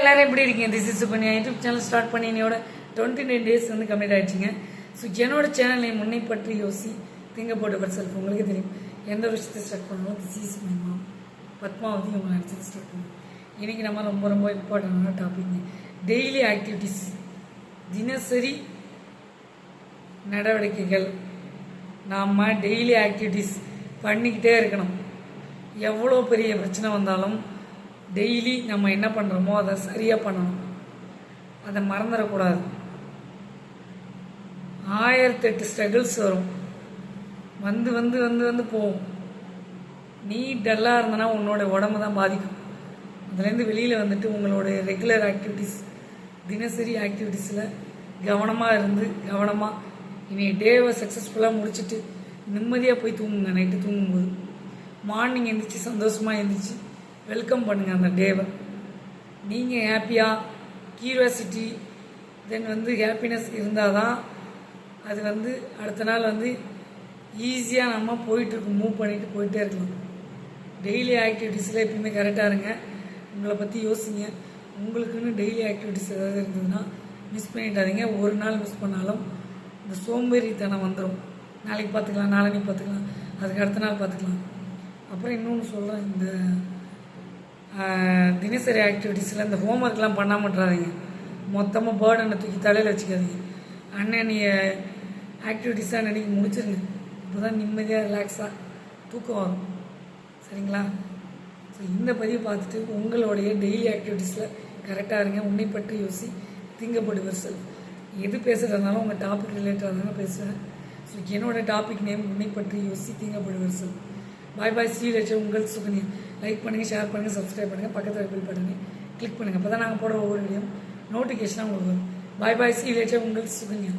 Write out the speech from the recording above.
எல்லாரும் எப்படி இருக்கீங்க? This is Sukanya YouTube channel start பண்ணி என்னோட டுவெண்ட்டி நைன் டேஸ் வந்து கம்ப்ளீட் ஆயிடுச்சுங்க. ஸோ என்னோட சேனலை முன்னை பற்றி யோசி. திங்க போட்டு பட் செல்ஃப் உங்களுக்கு தெரியும். எந்த ஒரு விஷயத்தை ஸ்டார்ட் பண்ணாலும் this is my mom Padmavati உங்களை நினச்சது ஸ்டார்ட் பண்ணுவோம் இன்றைக்கி நம்ம ரொம்ப ரொம்ப இம்பார்ட்டண்டான டாபிக்ங்க டெய்லி ஆக்டிவிட்டீஸ் தினசரி நடவடிக்கைகள். நாம் டெய்லி ஆக்டிவிட்டீஸ் பண்ணிக்கிட்டே இருக்கணும். எவ்வளோ பெரிய பிரச்சனை வந்தாலும் டெய்லி நம்ம என்ன பண்ணுறோமோ அதை சரியாக பண்ணணும். அதை மறந்துடக்கூடாது. ஆயிரத்தெட்டு ஸ்ட்ரகிள்ஸ் வரும். வந்து வந்து வந்து வந்து போகும். நீ டல்லாக இருந்தனா உன்னோட உடம்பு தான் பாதிக்கும். அதுலேருந்து வெளியில் வந்துட்டு உங்களோட ரெகுலர் ஆக்டிவிட்டீஸ் தினசரி ஆக்டிவிட்டீஸில் கவனமாக இருந்து கவனமாக இனி டேவை சக்ஸஸ்ஃபுல்லாக முடிச்சுட்டு நிம்மதியாக போய் தூங்குங்க. நைட்டு தூங்கும்போது. மார்னிங் எழுந்திரிச்சு சந்தோஷமாக எழுந்திரிச்சு வெல்கம் பண்ணுங்கள் அந்த டேவை நீங்கள் ஹாப்பியாக கியூரியாசிட்டி தென் வந்து ஹாப்பினஸ் இருந்தால் தான் அது வந்து அடுத்த நாள் வந்து ஈஸியாக நம்ம போயிட்டுருக்கோம் மூவ் பண்ணிட்டு போயிட்டே இருக்கலாம். டெய்லி ஆக்டிவிட்டீஸில் எப்பயுமே கரெக்டாக இருங்க. உங்களை பற்றி யோசிங்க. உங்களுக்குன்னு டெய்லி ஆக்டிவிட்டீஸ் ஏதாவது இருந்ததுன்னா மிஸ் பண்ணிடாதீங்க. ஒரு நாள் மிஸ் பண்ணாலும் இந்த சோம்பேறித்தனம் வந்துடும் நாளைக்கு பார்த்துக்கலாம் நாளைக்கு பார்த்துக்கலாம் அதுக்கு அடுத்த நாள் பார்த்துக்கலாம். அப்புறம் இன்னொன்று சொல்கிறேன் இந்த தினசரி ஆக்டிவிட்டீஸில் இந்த ஹோம்ஒர்க்லாம் பண்ண மாட்டுறாதீங்க மொத்தமாக பேர்டனை தூக்கி தலையில் வச்சுக்காதீங்க. அண்ணனிய ஆக்டிவிட்டீஸாக அன்னைக்கு முடிச்சிருங்க. இப்போ தான் நிம்மதியாக ரிலாக்ஸாக தூக்கம் வரும். சரிங்களா? ஸோ இந்த பதிவு பார்த்துட்டு உங்களுடைய டெய்லி ஆக்டிவிட்டீஸில் கரெக்டாக இருங்க. உன்னை பற்றி யோசி திங்கப்படு வெர்சல் எது பேசுகிறதுனாலும் உங்கள் டாபிக் ரிலேட்டடாக தானே பேசுகிறேன் ஸோ என்னோட டாபிக் நேம் உன்னை பற்றி யோசி திங்கப்படு வெர்சல் பாய் பாய் ஸ்ரீ லட்சம் உங்கள் சுகன்யா. லைக் பண்ணுங்கள் ஷேர் பண்ணுங்கள் சப்ஸ்கிரைப் பண்ணுங்கள் பக்கத்தில் பில் பண்ணுங்கள் கிளிக் பண்ணுங்கள் அப்போ தான் நாங்கள் போட ஒவ்வொரு வீடியோ நோட்டிஃபிகேஷனாக உங்களுக்கு வரும். பாய் பாய் ஸ்ரீ லட்சம் உங்கள் சுகன்யா.